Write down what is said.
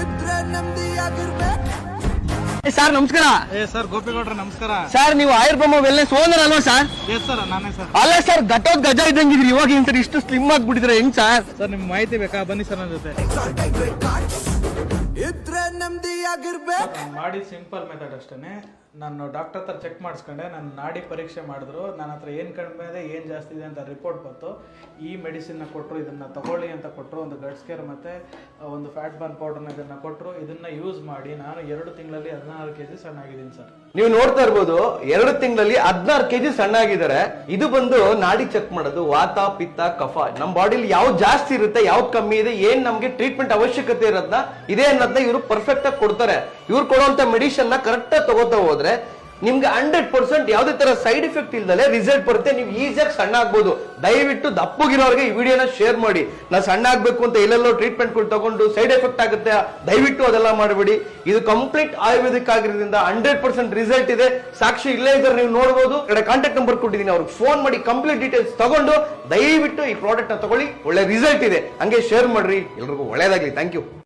ಇದ್ರೆ ನೆಮ್ಮದಿಯಾಗಿರ್ಬೇಕು ಸರ್ ನಮಸ್ಕಾರ. ಏ ಸರ್ ಗೋಪಿಗೌಡ್ರ ನಮಸ್ಕಾರ. ಸರ್ ನೀವು ಆಯುರ್ಬ್ರಹ್ಮ ವೆಲ್ನೆಸ್ ಓನರ್ ಅಲ್ವಾ ಸರ್? ಎಸ್ ಸರ್ ನಾನೇ ಸರ್. ಅಲ್ಲ ಸರ್ ಘಟೋದ್ ಗಜ ಇದ್ದಂಗಿದ್ರಿ ಇವಾಗ ಸರ್ ಇಷ್ಟು ಸ್ಲಿಮ್ ಆಗ್ಬಿಟ್ಟಿದ್ರೆ ಹೆಂಗ್ ಸರ್? ಸರ್ ನಿಮ್ಗೆ ಮಾಹಿತಿ ಬೇಕಾ? ಬನ್ನಿ ಸರ್ ನನ್ನ ಜೊತೆ. ಇದ್ರೆ ನೆಮ್ಮದಿಯಾಗಿರ್ಬೇಕು. ಮಾಡಿ ಮಾಡಿದ ಸಿಂಪಲ್ ಮೆಥಡ್ ಅಷ್ಟೇ ನಾನು ಡಾಕ್ಟರ್ ಹತ್ರ ಚೆಕ್ ಮಾಡಿಸ್ಕೊಂಡೆ. ನಾನು ನಾಡಿ ಪರೀಕ್ಷೆ ಮಾಡಿದ್ರು. ನನ್ನ ಹತ್ರ ಏನು ಕಡಿಮೆ ಇದೆ ಏನು ಜಾಸ್ತಿ ಇದೆ ಅಂತ ರಿಪೋರ್ಟ್ ಬಂತು. ಈ ಮೆಡಿಸಿನ್ನ ಕೊಟ್ಟರು ಇದನ್ನು ತಗೊಳ್ಳಿ ಅಂತ ಕೊಟ್ಟರು ಒಂದು ಗಟ್ಸ್ ಕೇರ್ ಮತ್ತು ಒಂದು ಫ್ಯಾಟ್ ಬರ್ನ್ ಪೌಡರ್ನ ಇದನ್ನು ಕೊಟ್ಟರು ಇದನ್ನು ಯೂಸ್ ಮಾಡಿ ನಾನು ಎರಡು ತಿಂಗಳಲ್ಲಿ ಹದಿನಾರು ಕೆ ಜಿ ಸಣ್ಣಾಗಿದ್ದೀನಿ ಸರ್. ನೀವು ನೋಡ್ತಾ ಇರ್ಬೋದು ಎರಡು ತಿಂಗಳಲ್ಲಿ ಹದಿನಾರು ಕೆಜಿ ಸಣ್ಣ ಆಗಿದ್ದಾರೆ ಇದು ಬಂದು ನಾಡಿ ಚೆಕ್ ಮಾಡೋದು. ವಾತ ಪಿತ್ತ ಕಫ. ನಮ್ಮ ಬಾಡಿಲಿ ಯಾವ್ದು ಜಾಸ್ತಿ ಇರುತ್ತೆ ಯಾವ್ದು ಕಮ್ಮಿ ಇದೆ ಏನ್ ನಮಗೆ ಟ್ರೀಟ್ಮೆಂಟ್ ಅವಶ್ಯಕತೆ ಇರೋದನ್ನ ಇದೆ ಅನ್ನೋದನ್ನ ಇವರು ಪರ್ಫೆಕ್ಟ್ ಆಗಿ ಕೊಡ್ತಾರೆ. ಇವ್ರು ಕೊಡುವಂತ ಮೆಡಿಷನ್ನ ಕರೆಕ್ಟ್ ಆಗಿ ತಗೋತಾ ಹೋದ್ರೆ ನಿಮ್ಗೆ ಹಂಡ್ರೆಡ್ ಪರ್ಸೆಂಟ್ ಯಾವ್ದೇ ತರ ಸೈಡ್ ಎಫೆಕ್ಟ್ ಇಲ್ದಲೆ ರಿಸಲ್ಟ್ ಬರುತ್ತೆ. ನೀವು ಈಸಿಯಾಗಿ ಸಣ್ಣ ಆಗ್ಬೋದು. ದಯವಿಟ್ಟು ದಪ್ಪಗಿರೋರಿಗೆ ಈ ವಿಡಿಯೋನ ಶೇರ್ ಮಾಡಿ. ನಾ ಸಣ್ಣ ಆಗ್ಬೇಕು ಅಂತ ಎಲ್ಲೆಲ್ಲೋ ಟ್ರೀಟ್ಮೆಂಟ್ಗಳು ತಗೊಂಡು ಸೈಡ್ ಎಫೆಕ್ಟ್ ಆಗುತ್ತೆ. ದಯವಿಟ್ಟು ಅದೆಲ್ಲ ಮಾಡಬೇಡಿ. ಇದು ಕಂಪ್ಲೀಟ್ ಆಯುರ್ವೇದಿಕ್ ಆಗಿರೋದ್ರಿಂದ ಹಂಡ್ರೆಡ್ ಪರ್ಸೆಂಟ್ ರಿಸಲ್ಟ್ ಇದೆ. ಸಾಕ್ಷಿ ಇಲ್ಲೇ ಇದ್ರೆ ನೀವು ನೋಡಬಹುದು ಕಡೆ ಕಾಂಟ್ಯಾಕ್ಟ್ ನಂಬರ್ ಕೊಟ್ಟಿದ್ದೀನಿ. ಅವ್ರಿಗೆ ಫೋನ್ ಮಾಡಿ ಕಂಪ್ಲೀಟ್ ಡೀಟೇಲ್ಸ್ ತಗೊಂಡು ದಯವಿಟ್ಟು ಈ ಪ್ರಾಡಕ್ಟ್ನ ತಗೊಳ್ಳಿ. ಒಳ್ಳೆ ರಿಸಲ್ಟ್ ಇದೆ. ಹಂಗೆ ಶೇರ್ ಮಾಡ್ರಿ. ಎಲ್ರಿಗೂ ಒಳ್ಳೇದಾಗ್ಲಿ. Thank you